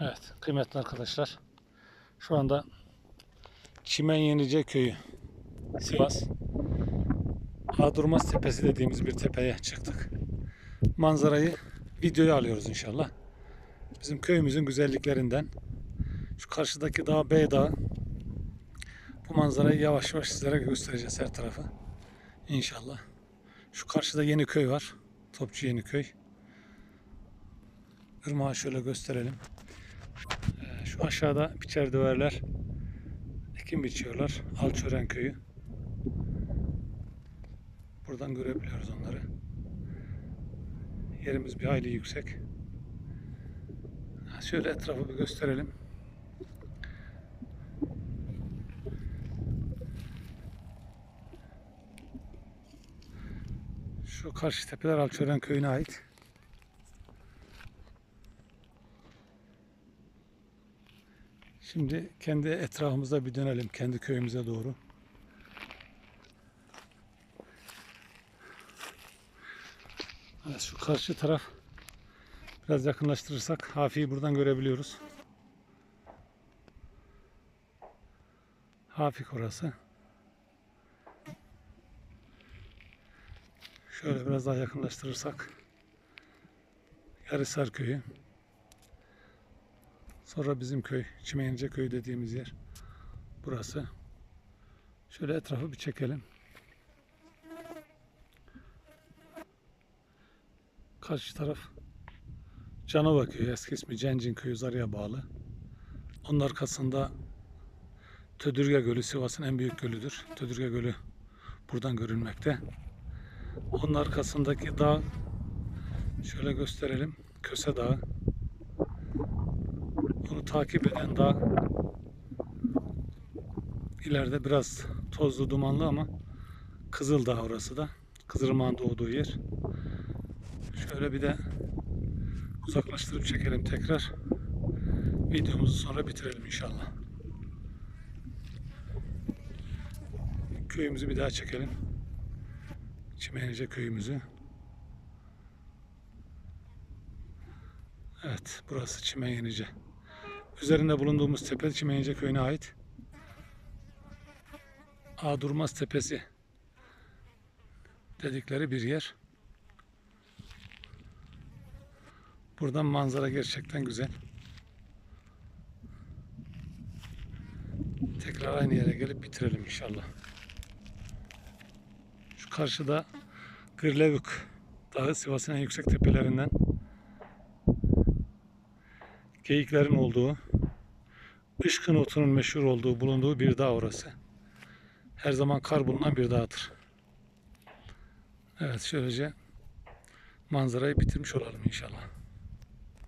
Evet kıymetli arkadaşlar. Şu anda Çimen Yenice Köyü Sivas Adurmaz Tepesi dediğimiz bir tepeye çıktık. Manzarayı videoya alıyoruz inşallah. Bizim köyümüzün güzelliklerinden. Şu karşıdaki dağ B Dağı. Bu manzarayı yavaş yavaş sizlere göstereceğiz her tarafı. İnşallah. Şu karşıda yeni köy var. Topçu Yeni Köy. Irmağı şöyle gösterelim. Aşağıda biçer döverler. Ekim biçiyorlar. Alçören köyü. Buradan görebiliyoruz onları. Yerimiz bir hayli yüksek. Şöyle etrafı bir gösterelim. Şu karşı tepeler Alçören köyüne ait. Şimdi kendi etrafımıza bir dönelim. Kendi köyümüze doğru. Evet, şu karşı taraf biraz yakınlaştırırsak Hafi'yi buradan görebiliyoruz. Hafik orası. Şöyle biraz daha yakınlaştırırsak Yarısar köyü. Sonra bizim köy, Çimenice köyü dediğimiz yer. Burası. Şöyle etrafı bir çekelim. Karşı taraf Canova köyü, eski ismi Cencin köyü Zarı'ya bağlı. Onun arkasında Tödürge Gölü, Sivas'ın en büyük gölüdür. Tödürge Gölü buradan görülmekte. Onun arkasındaki dağ şöyle gösterelim. Köse Dağı. Onu takip eden dağ ileride biraz tozlu dumanlı ama Kızıl Dağ orası da. Kızılırmağın doğduğu yer. Şöyle bir de uzaklaştırıp çekelim tekrar. Videomuzu sonra bitirelim inşallah. Köyümüzü bir daha çekelim. Çimenice köyümüzü. Evet, burası Çimen Yenice. Üzerinde bulunduğumuz tepe Çimen Yenice köyüne ait. Adurmaz Tepesi dedikleri bir yer. Buradan manzara gerçekten güzel. Tekrar aynı yere gelip bitirelim inşallah. Şu karşıda Gırlevük Dağı Sivas'ın en yüksek tepelerinden geyiklerin olduğu, ışkın otunun meşhur olduğu, bulunduğu bir dağ orası. Her zaman kar bulunan bir dağdır. Evet şöylece manzarayı bitirmiş olalım inşallah.